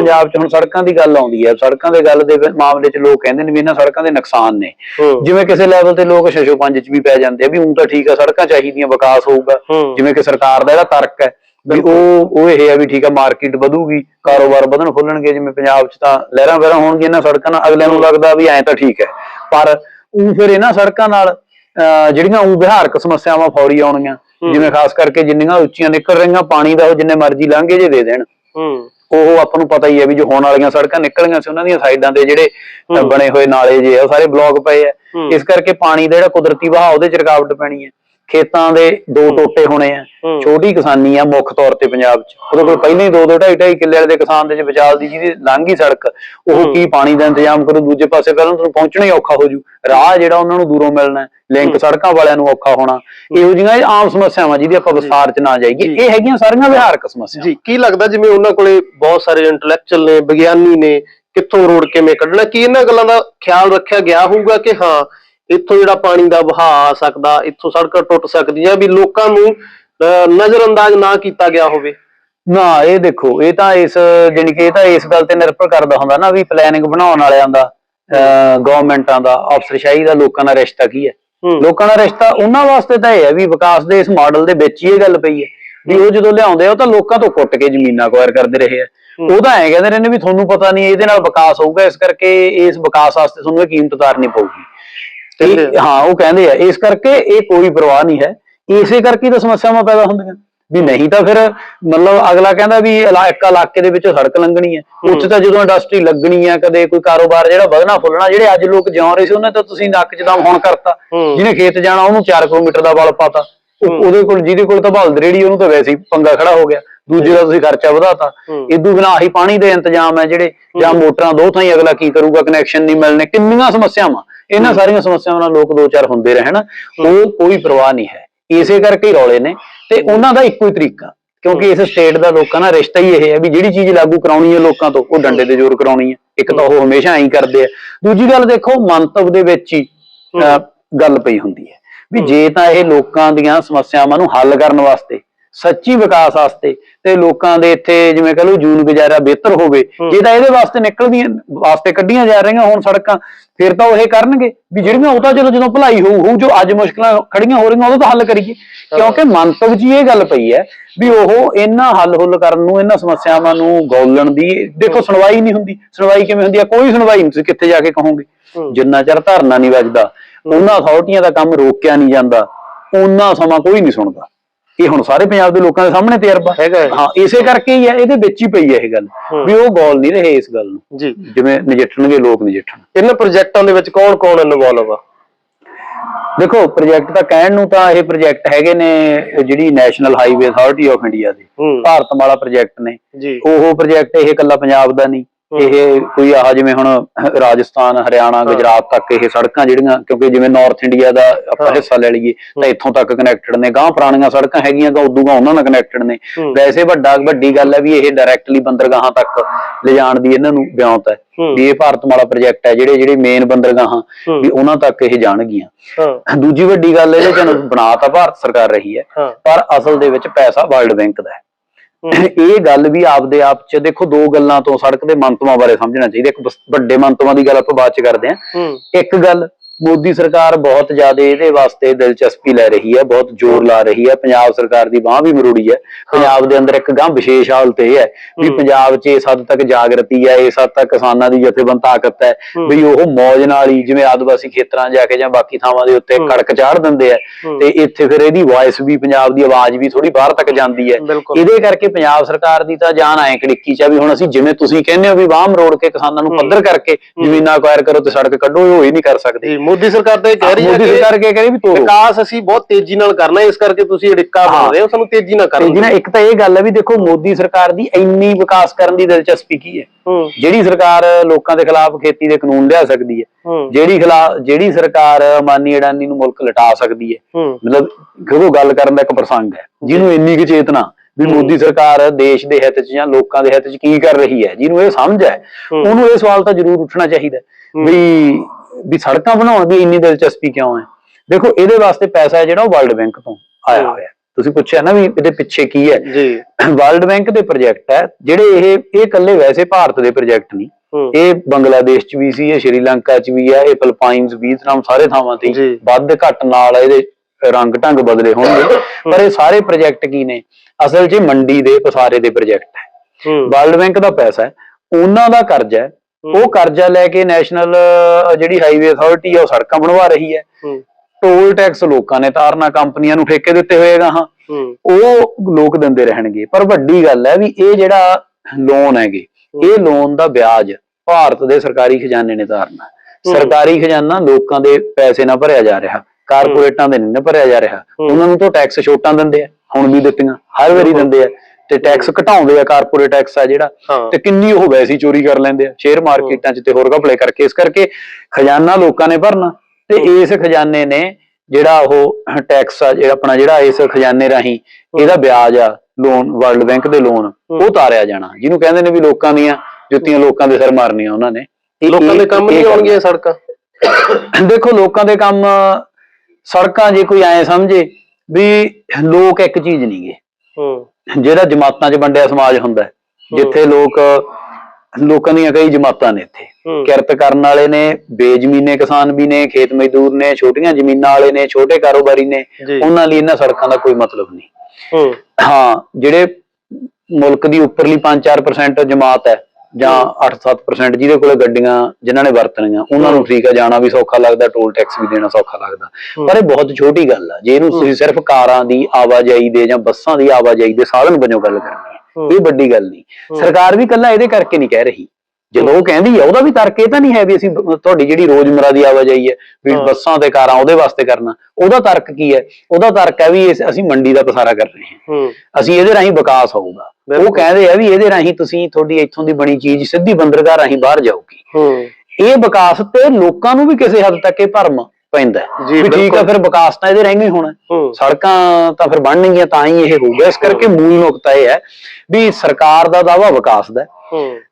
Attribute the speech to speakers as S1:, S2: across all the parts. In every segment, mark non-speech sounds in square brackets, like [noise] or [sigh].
S1: ਪੰਜਾਬ 'ਚ ਹੁਣ ਸੜਕਾਂ ਦੀ ਗੱਲ ਆਉਂਦੀ ਹੈ ਸੜਕਾਂ ਦੇ ਗੱਲ ਦੇ ਮਾਮਲੇ 'ਚ ਲੋਕ ਕਹਿੰਦੇ ਨੇ ਵੀ ਇਹਨਾਂ ਸੜਕਾਂ ਦੇ ਨੁਕਸਾਨ ਨੇ। ਜਿਵੇਂ ਕਿਸੇ ਲੈਵਲ ਤੇ ਲੋਕ ਛਛੋ ਪੰਜ 'ਚ ਵੀ ਪੈ ਜਾਂਦੇ ਆ ਵੀ ਹੁਣ ਤਾਂ ਠੀਕ ਆ ਸੜਕਾਂ ਚਾਹੀਦੀਆਂ ਵਿਕਾਸ ਹੋਊਗਾ। ਜਿਵੇਂ ਕਿ ਸਰਕਾਰ ਦਾ ਜਿਹੜਾ ਤਰਕ ਹੈ ਵੀ ਉਹ ਉਹ ਇਹ ਹੈ ਵੀ ਠੀਕ ਆ ਮਾਰਕੀਟ ਵਧੂਗੀ ਕਾਰੋਬਾਰ ਵਧਣ ਫੁੱਲਣਗੇ ਜਿਵੇਂ ਪੰਜਾਬ 'ਚ ਤਾਂ ਲਹਿਰਾਂ ਵਹਿਰਾਂ ਹੋਣਗੀਆਂ ਇਹਨਾਂ ਸੜਕਾਂ ਨਾਲ ਅਗਲਿਆਂ ਨੂੰ ਲੱਗਦਾ ਵੀ ਐਂ ਤਾਂ ਠੀਕ ਹੈ। ਪਰ ਉਹ ਫਿਰ ਇਹਨਾਂ ਸੜਕਾਂ ਨਾਲ ਜਿਹੜੀਆਂ ਉਹ ਵਿਹਾਰਕ ਸਮੱਸਿਆਵਾਂ ਫੌਰੀ ਆਉਣਗੀਆਂ ਜਿਵੇਂ ਖਾਸ ਕਰਕੇ ਜਿੰਨੀਆਂ ਉੱਚੀਆਂ ਨਿਕਲ ਰਹੀਆਂ ਪਾਣੀ ਦਾ ਉਹ ਜਿੰਨੇ ਮਰਜ਼ੀ ਲਾਂਘੇ ਜੇ ਦੇ ਦੇਣ।
S2: ਹੂੰ।
S1: ਉਹ ਆਪਾਂ ਨੂੰ ਪਤਾ ਹੀ ਹੈ ਵੀ ਜੋ ਹੋਣ ਵਾਲੀਆਂ ਸੜਕਾਂ ਨਿਕਲੀਆਂ ਸੀ ਉਹਨਾਂ ਦੀਆਂ ਸਾਈਡਾਂ ਤੇ ਜਿਹੜੇ ਬਣੇ ਹੋਏ ਨਾਲੇ ਜੇ ਆ ਉਹ ਸਾਰੇ ਬਲੌਕ ਪਏ ਆ। ਇਸ ਕਰਕੇ ਪਾਣੀ ਦਾ ਜਿਹੜਾ ਕੁਦਰਤੀ ਵਹਾਅ ਉਹਦੇ ਚ ਰੁਕਾਵਟ ਪੈਣੀ ਹੈ। ਖੇਤਾਂ ਦੇ ਦੋ ਟੋਟੇ ਹੋਣੇ ਆ। ਛੋਟੀ ਕਿਸਾਨੀ ਆ ਮੁੱਖ ਤੌਰ ਤੇ ਪੰਜਾਬ 'ਚ। ਉਹਦੇ ਕੋਲ ਪਹਿਲਾਂ ਹੀ ਦੋ ਦੋ ਢਾਈ ਢਾਈ ਕਿੱਲੇ ਵਾਲੇ ਦੇ ਕਿਸਾਨ ਦੇ ਚ ਵਿਚਾਲ ਦੀ ਜਿਹਦੀ ਲੰਘੀ ਸੜਕ ਉਹ ਕੀ ਪਾਣੀ ਦਾ ਇੰਤਜ਼ਾਮ ਕਰੂ? ਦੂਜੇ ਪਾਸੇ ਪਹਿਲਾਂ ਤੁਹਾਨੂੰ ਪਹੁੰਚਣਾ ਹੀ ਔਖਾ ਹੋ ਜੂ। ਰਾਹ ਜਿਹੜਾ ਉਹਨਾਂ ਨੂੰ ਦੂਰੋਂ ਮਿਲਣਾ ਲਿੰਕ ਸੜਕਾਂ ਵਾਲਿਆਂ ਨੂੰ ਔਖਾ ਹੋਣਾ। ਇਹੋ ਜਿਹੀਆਂ ਆਮ ਸਮੱਸਿਆਵਾਂ ਜਿਹਦੀ ਆਪਾਂ ਵਿਸਥਾਰ 'ਚ ਨਾ ਜਾਈਏ। ਇਹ ਹੈਗੀਆਂ ਸਾਰੀਆਂ ਵਿਹਾਰਕ ਸਮੱਸਿਆਵਾਂ।
S2: ਜੀ ਕੀ ਲੱਗਦਾ ਜਿਵੇਂ ਉਹਨਾਂ ਕੋਲੇ ਬਹੁਤ ਸਾਰੇ ਇੰਟੈਲੈਕਚੁਅਲ ਨੇ ਵਿਗਿਆਨੀ ਨੇ ਕਿੱਥੋਂ ਰੋਡ ਕਿਵੇਂ ਕੱਢਣਾ ਕੀ ਇਹਨਾਂ ਗੱਲਾਂ ਦਾ ਖਿਆਲ ਰੱਖਿਆ ਗਿਆ ਹੋਊਗਾ ਕਿ ਹਾਂ ਇੱਥੋਂ ਜਿਹੜਾ ਪਾਣੀ ਦਾ ਵਹਾਅ ਆ ਸਕਦਾ ਇੱਥੋਂ ਸੜਕਾਂ ਟੁੱਟ ਸਕਦੀਆਂ ਵੀ ਲੋਕਾਂ ਨੂੰ ਅਹ, ਨਜ਼ਰਅੰਦਾਜ਼ ਨਾ ਕੀਤਾ ਗਿਆ ਹੋਵੇ।
S1: ਨਾ ਇਹ ਦੇਖੋ ਇਹ ਤਾਂ ਇਸ ਜਾਣੀ ਕਿ ਇਹ ਤਾਂ ਇਸ ਗੱਲ ਤੇ ਨਿਰਭਰ ਕਰਦਾ ਹੁੰਦਾ ਨਾ ਵੀ ਪਲੈਨਿੰਗ ਬਣਾਉਣ ਵਾਲਿਆਂ ਦਾ ਗਵਰਨਮੈਂਟਾਂ ਦਾ ਅਫਸਰਸ਼ਾਹੀ ਦਾ ਲੋਕਾਂ ਨਾਲ ਰਿਸ਼ਤਾ ਕੀ ਹੈ? ਲੋਕਾਂ ਦਾ ਰਿਸ਼ਤਾ ਉਹਨਾਂ ਵਾਸਤੇ ਤਾਂ ਇਹ ਹੈ ਵੀ ਵਿਕਾਸ ਦੇ ਇਸ ਮਾਡਲ ਦੇ ਵਿੱਚ ਹੀ ਇਹ ਗੱਲ ਪਈ ਹੈ। ਵੀ ਉਹ ਜਦੋਂ ਲਿਆਉਂਦੇ ਆ ਉਹ ਤਾਂ ਲੋਕਾਂ ਤੋਂ ਕੁੱਟ ਕੇ ਜ਼ਮੀਨਾਂ ਅਕਵਾਇਰ ਕਰਦੇ ਰਹੇ ਆ। ਉਹ ਤਾਂ ਐਂ ਕਹਿੰਦੇ ਰਹੇ ਨੇ ਵੀ ਤੁਹਾਨੂੰ ਪਤਾ ਨਹੀਂ ਇਹਦੇ ਨਾਲ ਵਿਕਾਸ ਹੋਊਗਾ ਇਸ ਕਰਕੇ ਇਸ ਵਿਕਾਸ ਵਾਸਤੇ ਤੁਹਾਨੂੰ ਇਹ ਕੀਮਤ ਉਤਾਰਨੀ ਪਊਗੀ। ਇਹ- ਹਾਂ ਉਹ ਕਹਿੰਦੇ ਆ ਇਸ ਕਰਕੇ ਇਹ ਕੋਈ ਪਰਵਾਹ ਨਹੀਂ ਹੈ। ਇਸੇ ਕਰਕੇ ਹੀ ਤਾਂ ਸਮੱਸਿਆਵਾਂ ਪੈਦਾ ਹੁੰਦੀਆਂ। ਵੀ ਨਹੀਂ ਤਾਂ ਫਿਰ ਮਤਲਬ ਅਗਲਾ ਕਹਿੰਦਾ ਵੀ ਇਲਾ- ਇੱਕ ਇਲਾਕੇ ਦੇ ਵਿੱਚੋਂ ਸੜਕ ਲੰਘਣੀ ਹੈ। ਉੱਥੇ ਤਾਂ ਜਦੋਂ ਇੰਡਸਟਰੀ ਲੱਗਣੀ ਹੈ ਕਦੇ ਕੋਈ ਕਾਰੋਬਾਰ ਜਿਹੜਾ ਵਧਣਾ ਫੁੱਲਣਾ ਜਿਹੜੇ ਅੱਜ ਲੋਕ ਜਿਉਂ ਰਹੇ ਸੀ ਉਹਨੇ ਤਾਂ ਤੁਸੀਂ ਨੱਕ 'ਚ ਦਮ ਹੁਣ ਕਰਤਾ।
S2: ਹੂੰ।
S1: ਜਿਹਨੇ ਖੇਤ ਜਾਣਾ ਉਹਨੂੰ 4 ਕਿਲੋਮੀਟਰ ਦਾ ਬਲ ਪਾਤਾ। ਉਹ- ਉਹਦੇ ਕੋਲ ਜਿਹਦੇ ਕੋਲ ਤਾਂ ਬਲਦ ਰੇੜੀ ਉਹਨੂੰ ਤਾਂ ਵੈਸੇ ਹੀ ਪੰਗਾ ਖੜਾ ਹੋ ਗਿਆ। ਦੂਜੇ ਦਾ ਤੁਸੀਂ ਖਰਚਾ ਵਧਾਤਾ।
S2: ਹੂੰ।
S1: ਇਦੋਂ ਬਿਨਾਂ ਆਹੀ ਪਾਣੀ ਦੇ ਇੰਤਜ਼ਾਮ ਹੈ ਜਿਹੜੇ ਜਾਂ ਮੋਟਰਾਂ ਦੋ ਥਾਈਂ ਅਗਲਾ ਕੀ ਕਰੂਗਾ ਕਨੈਕਸ਼ਨ ਨਹੀਂ ਮਿਲਣੇ ਕਿੰਨੀਆਂ ਸਮੱਸਿਆਵਾਂ। ਇਹਨਾਂ ਸਾਰੀਆਂ ਸਮੱਸਿਆਵਾਂ ਨਾਲ ਲੋਕ ਦੋ ਚਾਰ ਹੁੰਦੇ ਰਹਿਣ ਉਹ ਕੋਈ ਪਰਵਾਹ ਨਹੀਂ ਹੈ। ਇਸੇ ਕਰਕੇ ਹੀ ਰੌਲੇ ਨੇ। ਤੇ ਉਹਨਾਂ ਦਾ ਇੱਕੋ ਹੀ ਤਰੀਕਾ ਕਿਉਂਕਿ ਇਸ ਸਟੇਟ ਦਾ ਲੋਕਾਂ ਨਾਲ ਰਿਸ਼ਤਾ ਹੀ ਇਹ ਹੈ ਵੀ ਜਿਹੜੀ ਚੀਜ਼ ਲਾਗੂ ਕਰਾਉਣੀ ਹੈ ਲੋਕਾਂ ਤੋਂ ਉਹ ਡੰਡੇ ਦੇ ਜ਼ੋਰ ਕਰਾਉਣੀ ਹੈ। ਇੱਕ ਤਾਂ ਉਹ ਹਮੇਸ਼ਾ ਐਂ ਕਰਦੇ ਆ। ਦੂਜੀ ਗੱਲ ਦੇਖੋ ਮੰਤਵ ਦੇ ਵਿੱਚ ਹੀ ਗੱਲ ਪਈ ਹੁੰਦੀ ਹੈ। ਵੀ ਜੇ ਤਾਂ ਇਹ ਲੋਕਾਂ ਦੀਆਂ ਸਮੱਸਿਆਵਾਂ ਨੂੰ ਹੱਲ ਕਰਨ ਵਾਸਤੇ ਸੱਚੀ ਵਿਕਾਸ ਵਾਸਤੇ ਤੇ ਲੋਕਾਂ ਦੇ ਇੱਥੇ ਜਿਵੇਂ ਕਹ ਲਓ ਜੂਨ ਗੁਜ਼ਾਰਾ ਬਿਹਤਰ ਹੋਵੇ ਜੇ ਤਾਂ ਇਹਦੇ ਵਾਸਤੇ ਨਿਕਲਦੀਆਂ ਵਾਸਤੇ ਕੱਢੀਆਂ ਜਾ ਰਹੀਆਂ ਹੁਣ ਸੜਕਾਂ ਫਿਰ ਤਾਂ ਉਹ ਇਹ ਕਰਨਗੇ ਵੀ ਜਿਹੜੀਆਂ ਉਹ ਤਾਂ ਚਲੋ ਜਦੋਂ ਭਲਾਈ ਹੋਊ ਹੋਊ ਜੋ ਅੱਜ ਮੁਸ਼ਕਲਾਂ ਖੜੀਆਂ ਹੋ ਰਹੀਆਂ ਉਹਦਾ ਤਾਂ ਹੱਲ ਕਰੀਏ। ਕਿਉਂਕਿ ਮੰਤਵ ਜੀ ਇਹ ਗੱਲ ਪਈ ਹੈ ਵੀ ਉਹ ਇਹਨਾਂ ਹੱਲ ਹੁੱਲ ਕਰਨ ਨੂੰ ਇਹਨਾਂ ਸਮੱਸਿਆਵਾਂ ਨੂੰ ਗੌਲਣ ਦੀ ਦੇਖੋ ਸੁਣਵਾਈ ਨਹੀਂ ਹੁੰਦੀ। ਸੁਣਵਾਈ ਕਿਵੇਂ ਹੁੰਦੀ ਆ ਕੋਈ ਸੁਣਵਾਈ ਨਹੀਂ ਤੁਸੀਂ ਕਿੱਥੇ ਜਾ ਕੇ ਕਹੋਗੇ? ਜਿੰਨਾ ਚਿਰ ਧਰਨਾ ਨਹੀਂ ਵੱਜਦਾ ਉਹਨਾਂ ਅਥਾਰਟੀਆਂ ਦਾ ਕੰਮ ਰੋਕਿਆ ਨਹੀਂ ਜਾਂਦਾ ਉਹਨਾਂ ਸਮਾਂ ਕੋਈ ਨਹੀਂ ਸੁਣਦਾ। ਇਹ ਹੁਣ ਸਾਰੇ ਪੰਜਾਬ ਦੇ ਲੋਕਾਂ ਦੇ ਸਾਹਮਣੇ ਤਜਰਬਾ।
S2: ਹੈਗਾ ਹੈ।
S1: ਇਸੇ ਕਰਕੇ ਹੀ ਹੈ ਇਹਦੇ ਵਿੱਚ ਹੀ ਪਈ ਹੈ ਇਹ ਗੱਲ। ਵੀ ਉਹ ਗੌਲ ਨਹੀਂ ਰਹੇ ਇਸ ਗੱਲ ਨੂੰ।
S2: ਜੀ।
S1: ਜਿਵੇਂ ਨਜਿੱਠਣਗੇ ਲੋਕ ਨਜਿੱਠਣ।
S2: ਇਹਨਾਂ ਪ੍ਰੋਜੈਕਟਾਂ ਦੇ ਵਿੱਚ ਕੌਣ ਕੌਣ ਇਨਵੋਲਵ ਆ?
S1: ਦੇਖੋ ਪ੍ਰੋਜੈਕਟ ਤਾਂ ਕਹਿਣ ਨੂੰ ਤਾਂ ਇਹ ਪ੍ਰੋਜੈਕਟ ਹੈਗੇ ਨੇ ਜਿਹੜੀ national highway authority of India ਦੇ।
S2: ਹੂੰ।
S1: ਭਾਰਤਮਾਲਾ ਪ੍ਰੋਜੈਕਟ ਨੇ। ਉਹ ਪ੍ਰੋਜੈਕਟ ਇਹ ਇਕੱਲਾ ਪੰਜਾਬ ਦਾ ਨਹੀਂ। ਇਹ ਕੋਈ ਆਹ ਜਿਵੇਂ ਹੁਣ ਰਾਜਸਥਾਨ ਹਰਿਆਣਾ ਗੁਜਰਾਤ ਤੱਕ ਇਹ ਸੜਕਾਂ ਜਿਹੜੀਆਂ ਕਿਉਂਕਿ ਜਿਵੇਂ ਨਾਰਥ ਇੰਡੀਆ ਦਾ ਆਪਾਂ ਹਿੱਸਾ ਲੈ ਲਈਏ ਤਾਂ ਇੱਥੋਂ ਤੱਕ ਕਨੈਕਟਡ ਨੇ। ਗਾਂ ਪੁਰਾਣੀਆਂ ਸੜਕਾਂ ਹੈਗੀਆਂ ਤਾਂ ਉਦੋਂ ਗਾਂ ਉਹਨਾਂ ਨਾਲ ਕਨੈਕਟਡ ਨੇ। ਵੈਸੇ ਵੱਡਾ ਵੱਡੀ ਗੱਲ ਹੈ ਵੀ ਇਹ ਡਾਇਰੈਕਟਲੀ ਬੰਦਰਗਾਹਾਂ ਤੱਕ ਲਿਜਾਣ ਦੀ ਇਹਨਾਂ ਨੂੰ ਬਿਆਨਤ ਹੈ। ਵੀ ਇਹ ਭਾਰਤਮਾਲਾ ਪ੍ਰੋਜੈਕਟ ਹੈ ਜਿਹੜੇ ਜਿਹੜੇ ਮੇਨ ਬੰਦਰਗਾਹਾਂ। ਵੀ ਉਹਨਾਂ ਤੱਕ ਇਹ ਜਾਣਗੀਆਂ। ਦੂਜੀ ਵੱਡੀ ਗੱਲ ਇਹਦੇ ਚ ਬਣਾ ਤਾਂ ਭਾਰਤ ਸਰਕਾਰ ਰਹੀ ਹਾਂ ਪਰ ਅਸਲ ਦੇ ਵਿੱਚ ਪੈਸਾ ਵਰਲਡ ਬੈਂਕ ਦਾ ਹੈ। ਇਹ ਗੱਲ ਵੀ ਆਪਦੇ ਆਪ ਚ ਦੇਖੋ ਦੋ ਗੱਲਾਂ ਤੋਂ ਸੜਕ ਦੇ ਮੰਤਵਾਂ ਬਾਰੇ ਸਮਝਣਾ ਚਾਹੀਦਾ। ਇੱਕ ਵੱਡੇ ਮੰਤਵਾਂ ਦੀ ਗੱਲ ਆਪਾਂ ਬਾਅਦ ਚ ਕਰਦੇ ਹੂੰ। ਇੱਕ ਗੱਲ ਮੋਦੀ ਸਰਕਾਰ ਬਹੁਤ ਜ਼ਿਆਦਾ ਇਹਦੇ ਵਾਸਤੇ ਦਿਲਚਸਪੀ ਲੈ ਰਹੀ ਹੈ ਬਹੁਤ ਜ਼ੋਰ ਲਾ ਰਹੀ ਹੈ। ਪੰਜਾਬ ਸਰਕਾਰ ਦੀ ਬਾਹ ਵੀ ਮਰੋੜੀ ਹੈ। ਪੰਜਾਬ ਦੇ ਅੰਦਰ ਇੱਕ ਗਾਂ ਵਿਸ਼ੇਸ਼ ਹਾਲਤ ਇਹ ਹੈ ਵੀ ਪੰਜਾਬ 'ਚ ਇਸ ਹੱਦ ਤੱਕ ਜਾਗਰਤੀ ਹੈ ਇਸ ਹੱਦ ਤੱਕ ਕਿਸਾਨਾਂ ਦੀ ਜਥੇਬੰਦ ਤਾਕਤ ਹੈ ਵੀ ਉਹ ਮੌਜ ਨਾਲ ਹੀ ਜਿਵੇਂ ਆਦਿਵਾਸੀ ਖੇਤਰਾਂ ਜਾ ਕੇ ਜਾਂ ਬਾਕੀ ਥਾਵਾਂ ਦੇ ਉੱਤੇ ਕੜਕ ਚਾੜ ਦਿੰਦੇ ਆ ਤੇ ਇੱਥੇ ਫਿਰ ਇਹਦੀ ਵਾਇਸ ਵੀ ਪੰਜਾਬ ਦੀ ਆਵਾਜ਼ ਵੀ ਥੋੜੀ ਬਾਹਰ ਤੱਕ ਜਾਂਦੀ ਹੈ। ਇਹਦੇ ਕਰਕੇ ਪੰਜਾਬ ਸਰਕਾਰ ਦੀ ਤਾਂ ਜਾਨ ਐ ਕੜਿੱਕੀ ਚ ਵੀ ਹੁਣ ਅਸੀਂ ਜਿਵੇਂ ਤੁਸੀਂ ਕਹਿੰਦੇ ਹੋ ਵੀ ਵਾਹ ਮਰੋੜ ਕੇ ਕਿਸਾਨਾਂ ਨੂੰ ਪੱਧਰ ਕਰਕੇ ਜ਼ਮੀਨਾਂ ਅਕਵਾਇਰ ਕਰੋ ਤੇ ਸੜਕ ਕੱਢੋ ਇਹ ਹੋਈ ਨਹੀਂ ਕਰ ਸਕਦੇ।
S2: ਮੋਦੀ ਸਰਕਾਰ ਤਾਂ ਇਹ ਕਹਿ ਰਹੀ ਹੈ
S1: ਮੋਦੀ ਸਰਕਾਰ ਕੀ ਕਰੇ ਵੀ ਤੋੜੋ।
S2: ਵਿਕਾਸ ਅਸੀਂ ਬਹੁਤ ਤੇਜ਼ੀ ਨਾਲ ਕਰਨਾ ਹੈ ਇਸ ਕਰਕੇ ਤੁਸੀਂ ਅੜਿੱਕਾ ਬਣਾ ਰਹੇ ਹੋ ਸਾਨੂੰ ਤੇਜ਼ੀ ਨਾਲ ਕਰਨਾ।
S1: ਜਿਹਨਾਂ ਇੱਕ ਤਾਂ ਇਹ ਗੱਲ ਹੈ ਵੀ ਦੇਖੋ ਮੋਦੀ ਸਰਕਾਰ ਦੀ ਇੰਨੀ ਵਿਕਾਸ ਕਰਨ ਦੀ ਦਿਲਚਸਪੀ ਕੀ ਹੈ? ਜਿਹੜੀ ਸਰਕਾਰ ਲੋਕਾਂ ਦੇ ਖਿਲਾਫ ਖੇਤੀ ਦੇ ਕਾਨੂੰਨ ਲਿਆ ਸਕਦੀ ਹੈ ਜਿਹੜੀ ਖਿਲਾਫ ਜਿਹੜੀ ਸਰਕਾਰ ਅਮਾਨੀ ਅਡਾਨੀ ਨੂੰ ਮੁਲਕ ਲਟਾ ਸਕਦੀ ਹੈ ਮਤਲਬ ਕਿਉਂਕਿ ਗੱਲ ਕਰਨ ਦਾ ਇੱਕ ਪ੍ਰਸੰਗ ਹੈ ਜਿਹਨੂੰ ਇੰਨੀ ਕੁ ਚੇਤਨਾ ਵੀ ਮੋਦੀ ਸਰਕਾਰ ਦੇਸ਼ ਦੇ ਹਿੱਤ 'ਚ ਜਾਂ ਲੋਕਾਂ ਦੇ ਹਿੱਤ 'ਚ ਕੀ ਕਰ ਰਹੀ ਹੈ ਜਿਹਨੂੰ ਇਹ ਸਮਝ ਹੈ ਉਹਨੂੰ ਇਹ ਸਵਾਲ ਤਾਂ ਜ਼ਰੂਰ ਉੱਠਣਾ ਚਾਹੀਦਾ ਵੀ ਵੀ ਸੜਕਾਂ ਬਣਾਉਣ ਦੀ ਇੰਨੀ ਦਿਲਚਸਪੀ ਕਿਉਂ ਹੈ? ਦੇਖੋ ਇਹਦੇ ਵਾਸਤੇ ਪੈਸਾ ਹੈ ਜਿਹੜਾ ਉਹ ਵਰਲਡ ਬੈਂਕ ਤੋਂ ਆਇਆ ਹੋਇਆ। ਤੁਸੀਂ ਪੁੱਛਿਆ ਨਾ ਵੀ ਇਹਦੇ ਪਿੱਛੇ ਕੀ ਹੈ?
S2: ਜੀ। [clears throat]
S1: ਵਰਲਡ ਬੈਂਕ ਦੇ ਪ੍ਰੋਜੈਕਟ ਹੈ ਜਿਹੜੇ ਇਹ ਇਹ ਇਕੱਲੇ ਵੈਸੇ ਭਾਰਤ ਦੇ ਪ੍ਰੋਜੈਕਟ ਨਹੀਂ। ਇਹ ਬੰਗਲਾਦੇਸ਼ ਚ ਵੀ ਸੀ ਇਹ ਸ਼੍ਰੀਲੰਕਾ ਚ ਵੀ ਹੈ ਇਹ ਫਿਲਪਾਈਨਸ ਵੀਅਤਨਾਮ ਸਾਰੇ ਥਾਵਾਂ ਤੇ। ਵੱਧ ਘੱਟ ਨਾਲ ਇਹਦੇ ਰੰਗ ਢੰਗ ਬਦਲੇ ਹੋਣਗੇ। ਪਰ ਇਹ ਸਾਰੇ ਪ੍ਰੋਜੈਕਟ ਕੀ ਨੇ? ਅਸਲ 'ਚ ਮੰਡੀ ਦੇ ਪਸਾਰੇ ਦੇ ਪ੍ਰੋਜੈਕਟ ਹੂੰ। ਵਰਲਡ ਬੈਂਕ ਦਾ ਪੈਸਾ ਹੈ ਉਹਨਾਂ ਦਾ ਕਰਜ਼ਾ ਹੈ ਉਹ ਕਰਜ਼ਾ ਲੈ ਕੇ ਨੈਸ਼ਨਲ ਜਿਹੜੀ ਹਾਈਵੇ ਅਥਾਰਟੀ ਆ ਉਹ ਸੜਕਾਂ ਬਣਵਾ ਰਹੀ ਹੈ। ਟੋਲ ਟੈਕਸ ਲੋਕਾਂ ਨੇ ਤਾਰਨਾ ਕੰਪਨੀਆਂ ਨੂੰ ਠੇਕੇ ਦਿੱਤੇ ਹੋਏਗਾ ਹਾਂ। ਉਹ ਲੋਕ ਦਿੰਦੇ ਰਹਿਣਗੇ। ਪਰ ਵੱਡੀ ਗੱਲ ਹੈ ਵੀ ਇਹ ਜਿਹੜਾ ਲੋਨ ਹੈਗੇ ਇਹ ਲੋਨ ਦਾ ਵਿਆਜ ਭਾਰਤ ਦੇ ਸਰਕਾਰੀ ਖਜ਼ਾਨੇ ਨੇ ਤਾਰਨਾ। ਸਰਕਾਰੀ ਖਜ਼ਾਨਾ ਲੋਕਾਂ ਦੇ ਪੈਸੇ ਨਾਲ ਭਰਿਆ ਜਾ ਰਿਹਾ। ਕਾਰਪੋਰੇਟਾਂ ਦੇ ਨਹੀਂ ਭਰਿਆ ਜਾ ਰਿਹਾ। ਉਹਨਾਂ ਨੂੰ ਤਾਂ ਟੈਕਸ ਛੋਟਾਂ ਦਿੰਦੇ ਆ ਹੁਣ ਵੀ ਦਿੱਤੀਆਂ ਹਰ ਵਾਰੀ ਦਿੰਦੇ ਆ। ਤੇ ਟੈਕਸ ਘਟਾਉਂਦੇ ਆ ਕਾਰਪੋਰੇਟ ਟੈਕਸ ਆ ਜਿਹੜਾ ਤੇ ਕਿੰਨੀ ਉਹ ਵੈਸੀ ਚੋਰੀ ਕਰ ਲੈਂਦੇ ਆ ਸ਼ੇਅਰ ਮਾਰਕੀਟਾਂ 'ਚ ਤੇ ਹੋਰ ਘਪਲੇ ਕਰਕੇ ਇਸ ਕਰਕੇ ਖਜ਼ਾਨਾ ਲੋਕਾਂ ਨੇ ਭਰਨਾ। ਤੇ ਇਸ ਖਜ਼ਾਨੇ ਨੇ ਜਿਹੜਾ ਉਹ ਟੈਕਸ ਆ ਜਿਹੜਾ ਆਪਣਾ ਜਿਹੜਾ ਇਸ ਖਜ਼ਾਨੇ ਰਾਹੀਂ ਇਹਦਾ ਵਿਆਜ ਆ ਲੋਨ ਵਰਲਡ ਬੈਂਕ ਦੇ ਲੋਨ ਉਹ ਤਾਰਿਆ ਜਾਣਾ। ਜਿਹਨੂੰ ਕਹਿੰਦੇ ਨੇ ਵੀ ਲੋਕਾਂ ਦੀਆਂ ਜੁੱਤੀਆਂ ਲੋਕਾਂ ਦੇ ਸਿਰ ਮਾਰਨੀਆਂ ਉਹਨਾਂ ਨੇ।
S2: ਲੋਕਾਂ ਦੇ ਕੰਮ ਨਹੀਂ। ਆਉਣਗੀਆਂ ਸੜਕਾਂ।
S1: ਦੇਖੋ ਲੋਕਾਂ ਦੇ ਕੰਮ ਸੜਕਾਂ ਜੇ ਕੋਈ ਐ ਸਮਝੇ ਵੀ ਲੋਕ ਇੱਕ ਚੀਜ਼ ਨਹੀਂਗੇ
S2: ਹੂੰ।
S1: ਜਿਹੜਾ ਜਮਾਤਾਂ 'ਚ ਵੰਡਿਆ ਸਮਾਜ ਹੁੰਦਾ ਜਿੱਥੇ ਲੋਕ ਲੋਕਾਂ ਦੀਆਂ ਕਈ ਜਮਾਤਾਂ ਨੇ ਇੱਥੇ। ਕਿਰਤ ਕਰਨ ਵਾਲੇ ਨੇ ਬੇਜ਼ਮੀਨੇ ਕਿਸਾਨ ਵੀ ਨੇ ਖੇਤ ਮਜ਼ਦੂਰ ਨੇ ਛੋਟੀਆਂ ਜ਼ਮੀਨਾਂ ਵਾਲੇ ਨੇ ਛੋਟੇ ਕਾਰੋਬਾਰੀ ਨੇ ਉਹਨਾਂ ਲਈ ਇਹਨਾਂ ਸੜਕਾਂ ਦਾ ਕੋਈ ਮਤਲਬ ਨਹੀਂ।
S2: ਹਾਂ।
S1: ਜਿਹੜੇ ਮੁਲਕ ਦੀ ਉੱਪਰਲੀ 5-4% ਜਮਾਤ ਹੈ ਜਾਂ 8-7% ਜਿਹਦੇ ਕੋਲੇ ਗੱਡੀਆਂ ਜਿਨ੍ਹਾਂ ਨੇ ਵਰਤਣੀਆਂ ਉਹਨਾਂ ਨੂੰ ਠੀਕ ਹੈ ਜਾਣਾ ਵੀ ਸੌਖਾ ਲੱਗਦਾ ਟੋਲ ਟੈਕਸ ਵੀ ਦੇਣਾ ਸੌਖਾ ਲੱਗਦਾ। ਪਰ ਇਹ ਬਹੁਤ ਛੋਟੀ ਗੱਲ ਆ ਜੇ ਇਹਨੂੰ ਤੁਸੀਂ ਸਿਰਫ ਕਾਰਾਂ ਦੀ ਆਵਾਜਾਈ ਦੇ ਜਾਂ ਬੱਸਾਂ ਦੀ ਆਵਾਜਾਈ ਦੇ ਸਾਧਨ ਵਜੋਂ ਗੱਲ ਕਰਨੀ ਹੈ। ਇਹ ਵੱਡੀ ਗੱਲ ਨਹੀਂ। ਸਰਕਾਰ ਵੀ ਕੱਲਾ ਇਹਦੇ ਕਰਕੇ ਨਹੀਂ ਕਹਿ ਰਹੀ। ਜਦੋਂ ਉਹ ਕਹਿੰਦੀ ਆ ਉਹਦਾ ਵੀ ਤਰਕ ਇਹ ਤਾਂ ਨਹੀਂ ਹੈ ਵੀ ਅਸੀਂ ਤੁਹਾਡੀ ਜਿਹੜੀ ਰੋਜ਼ਮਰਾ ਦੀ ਆਵਾਜਾਈ ਹੈ ਵੀ
S2: ਹਾਂ।
S1: ਬੱਸਾਂ ਤੇ ਕਾਰਾਂ ਉਹਦੇ ਵਾਸਤੇ ਕਰਨਾ। ਉਹਦਾ ਤਰਕ ਕੀ ਹੈ? ਉਹਦਾ ਤਰਕ ਹੈ ਵੀ ਅਸੀਂ ਮੰਡੀ ਦਾ ਪਸਾਰਾ ਕਰ ਰਹੇ ਹਾਂ।
S2: ਹੂੰ।
S1: ਅਸੀਂ ਇਹਦੇ ਰਾਹੀਂ ਵਿਕਾਸ ਹੋਊਗਾ। ਉਹ। ਕਹਿੰਦੇ ਆ ਵੀ ਇਹਦੇ ਰਾਹੀਂ ਤੁਸੀਂ ਤੁਹਾਡੀ ਇੱਥੋਂ ਦੀ ਬਣੀ ਚੀਜ਼ ਸਿੱਧੀ ਬੰਦਰਗਾਹ ਰਾਹੀਂ ਬਾਹਰ ਜਾਊਗੀ।
S2: ਹੂੰ।
S1: ਇਹ ਵਿਕਾਸ ਤੇ ਲੋਕਾਂ ਨੂੰ ਵੀ ਕਿਸੇ ਹੱਦ ਤੱਕ ਇਹ ਭਰਮ ਪੈਂਦਾ। ਵੀ ਠੀਕ ਆ। ਫਿਰ ਵਿਕਾਸ ਤਾਂ ਇਹਦੇ ਰਾਹੀਂ ਹੀ ਹੋਣਾ। ਸੜਕਾਂ ਤਾਂ ਫਿਰ ਬਣਨਗੀਆਂ ਤਾਂ ਹੀ ਇਹ ਹੋਊਗਾ ਇਸ ਕਰਕੇ ਮੂਲ ਨੁਕਤਾ ਇਹ ਹੈ ਵੀ ਸਰਕਾਰ ਦਾ ਦਾਵਾ ਵਿਕਾਸ ਦਾ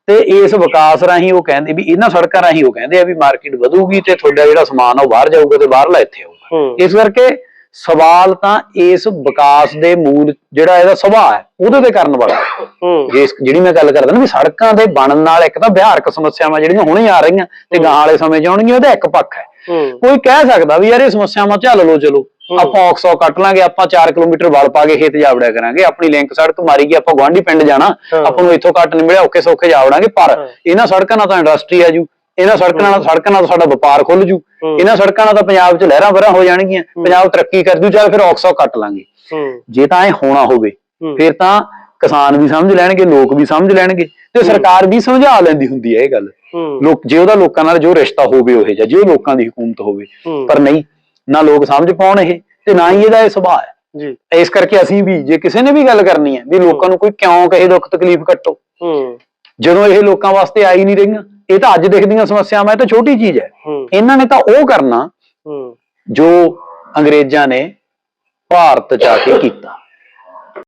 S1: ਤੇ ਇਸ ਵਿਕਾਸ ਰਾਹੀਂ ਉਹ ਕਹਿੰਦੇ ਵੀ ਇਹਨਾਂ ਸੜਕਾਂ ਰਾਹੀਂ ਉਹ ਕਹਿੰਦੇ ਆ ਵੀ ਮਾਰਕੀਟ ਵਧੂਗੀ ਤੇ ਤੁਹਾਡਾ ਜਿਹੜਾ ਸਮਾਨ ਆ ਉਹ ਬਾਹਰ ਜਾਊਗਾ ਤੇ ਬਾਹਰਲਾ ਇੱਥੇ ਆਊਗਾ। ਇਸ ਕਰਕੇ ਸਵਾਲ ਤਾਂ ਇਸ ਵਿਕਾਸ ਦੇ ਮੂਲ ਜਿਹੜਾ ਇਹਦਾ ਸੁਭਾਅ ਹੈ ਉਹਦੇ ਤੇ ਕਰਨ ਵਾਲਾ। ਹੈ।
S2: ਹੂੰ
S1: ਜੇ ਇਸ- ਜਿਹੜੀ ਮੈਂ ਗੱਲ ਕਰਦਾ ਨਾ ਵੀ ਸੜਕਾਂ ਦੇ ਬਣਨ ਨਾਲ ਇੱਕ ਤਾਂ ਵਿਹਾਰਕ ਸਮੱਸਿਆਵਾਂ ਜਿਹੜੀਆਂ ਹੁਣੇ ਆ ਰਹੀਆਂ ਤੇ ਗਾਂ ਵਾਲੇ ਸਮੇਂ 'ਚ ਆਉਣਗੀਆਂ ਉਹਦਾ ਇੱਕ ਪੱਖ ਹੂੰ। ਕੋਈ ਕਹਿ ਸਕਦਾ ਵੀ ਯਾਰ ਇਹ ਸਮੱਸਿਆਵਾਂ ਝੱਲ ਲਓ ਚਲੋ। ਆਪਾਂ ਔਕਸੋ ਕੱਟ ਲਾਂਗੇ ਆਪਾਂ 4 ਕਿਲੋਮੀਟਰ ਵਲ ਪਾ ਕੇ ਖੇਤ ਜਾਵੜਿਆ ਕਰਾਂਗੇ ਆਪਣੀ ਲਿੰਕ ਸੜਕ ਮਾਰੀ ਗਈ ਆਪਾਂ ਗਵਾਂਢੀ ਪਿੰਡ ਜਾਣਾ। ਆਪਾਂ ਨੂੰ ਇੱਥੋਂ ਕੱਟ ਨਹੀਂ ਮਿਲਿਆ ਔਕੇ ਸੌਖੇ ਜਾਵੜਾਂਗੇ ਪਰ। ਇਹਨਾਂ ਸੜਕਾਂ ਨਾਲ ਤਾਂ ਇੰਡਸਟਰੀ ਆ ਜੂ ਇਹਨਾਂ ਸੜਕਾਂ ਨਾਲ ਸੜਕਾਂ ਨਾਲ ਸਾਡਾ ਵਪਾਰ ਖੁੱਲ ਜੂ। ਇਹਨਾਂ ਸੜਕਾਂ ਨਾਲ ਤਾਂ ਪੰਜਾਬ 'ਚ ਲਹਿਰਾਂ ਵਰਾਂ ਹੋ ਜਾਣਗੀਆਂ ਪੰਜਾਬ ਤਰੱਕੀ ਕਰ ਜੂ ਚੱਲ ਫਿਰ ਔਕਸੋ ਕੱਟ ਲਾਂਗੇ। ਜੇ ਤਾਂ ਇਹ ਹੋਣਾ ਹੋਵੇ। ਫਿਰ ਤਾਂ ਕਿਸਾਨ ਵੀ ਸਮਝ ਲੈਣਗੇ ਲੋਕ ਵੀ ਸਮਝ ਲੈਣਗੇ ਤੇ ਸਰਕਾਰ ਵੀ ਸਮਝਾ ਲੈਂਦੀ ਹੁੰਦੀ ਹੈ ਇਹ ਗੱਲ। ਲੋਕ ਜੇ ਉਹਦਾ ਲੋਕਾਂ ਨਾਲ ਜੋ ਰਿਸ਼ਤਾ ਹੋਵੇ ਉਹ ਜਾਂ ਜੇ ਉਹ ਲੋਕਾਂ ਦੀ ਹਕੂਮਤ ਹੋਵੇ। ਪਰ ਨਹੀਂ ਨਾ ਲੋਕ ਸਮਝ ਪਾਉਣ ਇਹ ਤੇ ਨਾ ਹੀ ਇਹਦਾ ਇਹ ਸੁਭਾਅ ਹੈ।
S2: ਜੀ।
S1: ਇਸ ਕਰਕੇ ਅਸੀਂ ਵੀ ਜੇ ਕਿਸੇ ਨੇ ਵੀ ਗੱਲ ਕਰਨੀ ਹੈ ਵੀ ਲੋਕਾਂ ਨੂੰ ਕੋਈ ਕਿਉਂ ਕਹੇ ਦੁੱਖ ਤਕਲੀਫ ਕੱਟੋ ਜਦੋਂ ਇਹ ਲੋਕਾਂ ਵਾਸਤੇ ਆਈ ਨਹੀਂ ਰਹੀਆਂ ਇਹ ਤਾਂ ਅੱਜ ਦਿਖਦੀਆਂ ਸਮੱਸਿਆਵਾਂ ਇਹ ਤਾਂ ਛੋਟੀ ਚੀਜ਼ ਹੈ। ਇਹਨਾਂ ਨੇ ਤਾਂ ਉਹ ਕਰਨਾ ਜੋ ਅੰਗਰੇਜ਼ਾਂ ਨੇ ਭਾਰਤ ਚ ਆ ਕੇ ਕੀਤਾ।